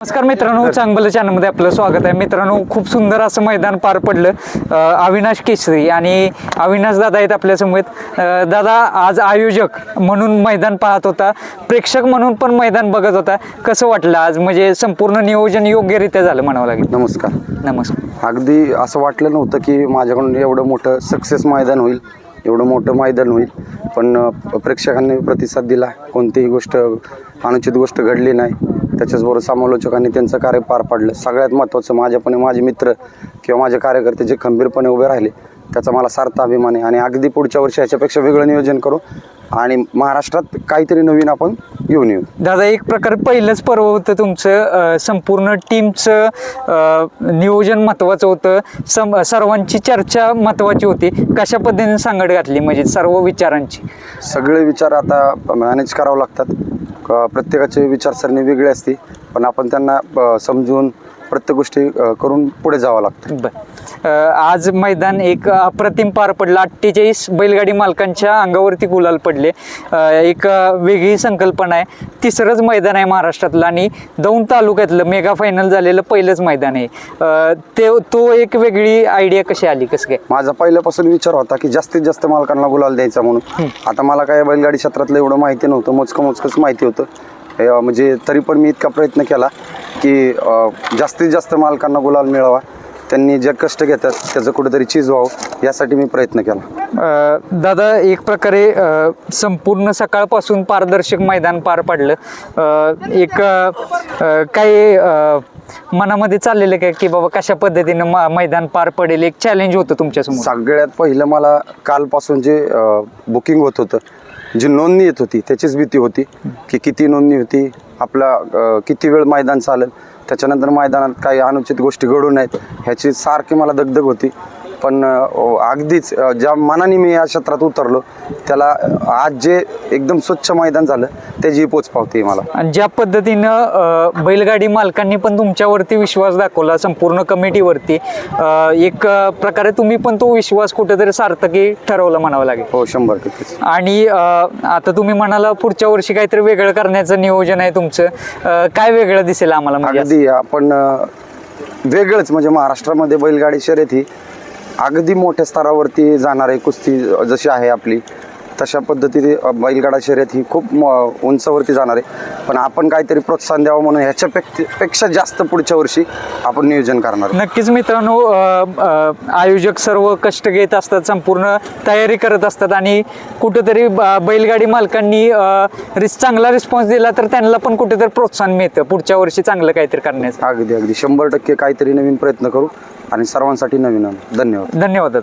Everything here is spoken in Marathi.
नमस्कार मित्रांनो चांगलं चॅनलमध्ये आपलं स्वागत आहे. मित्रांनो खूप सुंदर असं मैदान पार पडलं अविनाश केसरी आणि अविनाश दादा आहेत आपल्यासमोर अं, दादा आज आयोजक म्हणून मैदान पाहत होता प्रेक्षक म्हणून पण मैदान बघत होता. कसं वाटलं आज? म्हणजे संपूर्ण नियोजन योग्यरित्या झालं म्हणावं लागेल. नमस्कार. नमस्कार. अगदी असं वाटलं नव्हतं की माझ्याकडून एवढं मोठं सक्सेस मैदान होईल एवढं मोठं मैदान होईल पण प्रेक्षकांनी प्रतिसाद दिला. कोणतीही गोष्ट अनुचित गोष्ट घडली नाही. त्याच्याचबरोबर समालोचकांनी त्यांचं कार्य पार पाडलं. सगळ्यात महत्त्वाचं माझ्यापणे माझे मित्र किंवा माझे कार्यकर्ते जे खंबीरपणे उभे राहिले त्याचा मला सार्थ अभिमान आहे. आणि अगदी पुढच्या वर्षी ह्याच्यापेक्षा वेगळं नियोजन करू आणि महाराष्ट्रात काहीतरी नवीन आपण घेऊन येऊ. दादा एक प्रकारे पहिलंच पर्व होतं तुमचं. संपूर्ण टीमचं नियोजन महत्त्वाचं होतं. सम सर्वांची चर्चा महत्त्वाची होती. कशा पद्धतीने सांगड घातली? म्हणजे सर्व विचारांची. सगळे विचार आता मॅनेज करावं लागतात. प्रत्येकाचे विचारसरणी वेगळी असते पण आपण त्यांना समजून प्रत्येक गोष्टी करून पुढे जावं लागतं. बरं. आज मैदान एक अप्रतिम पार पडलं. अठ्ठेचाळीस बैलगाडी मालकांच्या अंगावरती गुलाल पडले. एक वेगळी संकल्पना आहे. तिसरंच मैदान आहे महाराष्ट्रातलं आणि दौंड तालुक्यातलं मेगा फायनल झालेलं पहिलंच मैदान आहे. ते तो एक वेगळी आयडिया कशी आली? कसं काय? माझा पहिल्यापासून विचार होता की जास्तीत जास्त मालकांना गुलाल द्यायचा म्हणून. आता मला काय बैलगाडी क्षेत्रातलं एवढं माहिती नव्हतं. मोजकं मोजकंच माहिती होतं. म्हणजे तरी पण मी इतका प्रयत्न केला की जास्तीत जास्त मालकांना गुलाल मिळावा. त्यांनी जे कष्ट घेतात त्याचं कुठेतरी चीज व्हावं यासाठी मी प्रयत्न केला. अं, दादा एक प्रकारे अं, संपूर्ण सकाळपासून पारदर्शक मैदान पार पडलं. अं, एक अं, काही अं, मनामध्ये चाललेलं काय की बाबा कशा पद्धतीनं म- मैदान पार पडेल? एक चॅलेंज होतं तुमच्यासमोर. सगळ्यात पहिलं मला कालपासून जे बुकिंग होत होतं जी नोंदणी येत होती त्याचीच भीती होती की किती नोंदणी होती आपला किती वेळ मैदान चालेल त्याच्यानंतर मैदानात काही अनुचित गोष्टी घडू नयेत ह्याची सारखी मला दगदग होती. पण अगदीच ज्या मनाने मी या क्षेत्रात उतरलो त्याला आज जे एकदम स्वच्छ मैदान झालं त्याची पोच पावती मला. आणि ज्या पद्धतीनं बैलगाडी मालकांनी पण तुमच्यावरती विश्वास दाखवला संपूर्ण कमिटीवरती एक प्रकारे तुम्ही पण तो विश्वास कुठेतरी सार्थकी ठरवलं म्हणावं लागेल. हो शंभर टक्केच आणि आता तुम्ही म्हणाला पुढच्या वर्षी काहीतरी वेगळं करण्याचं नियोजन आहे तुमचं. काय वेगळं दिसेल आम्हाला म्हणजे? अगदी आपण वेगळंच म्हणजे महाराष्ट्रामध्ये बैलगाडी शर्यत ही अगदी मोठ्या स्तरावरती जाणारी कुस्ती जशी आहे आपली तशा पद्धतीने बैलगाडा शर्यत ही खूप उंचावरती जाणार आहे. पण आपण काहीतरी प्रोत्साहन द्यावं म्हणून ह्याच्यापेक्षा पेक्षा जास्त पुढच्या वर्षी आपण नियोजन करणार. नक्कीच मित्रांनो आयोजक सर्व कष्ट घेत असतात संपूर्ण तयारी करत असतात आणि कुठेतरी बैलगाडी मालकांनी रिस चांगला रिस्पॉन्स दिला तर त्यांना पण कुठेतरी प्रोत्साहन मिळतं. पुढच्या वर्षी चांगलं काहीतरी करण्याचं. अगदी अगदी. शंभर टक्के काहीतरी नवीन प्रयत्न करू आणि सर्वांसाठी नवीन धन्यवाद. धन्यवाद.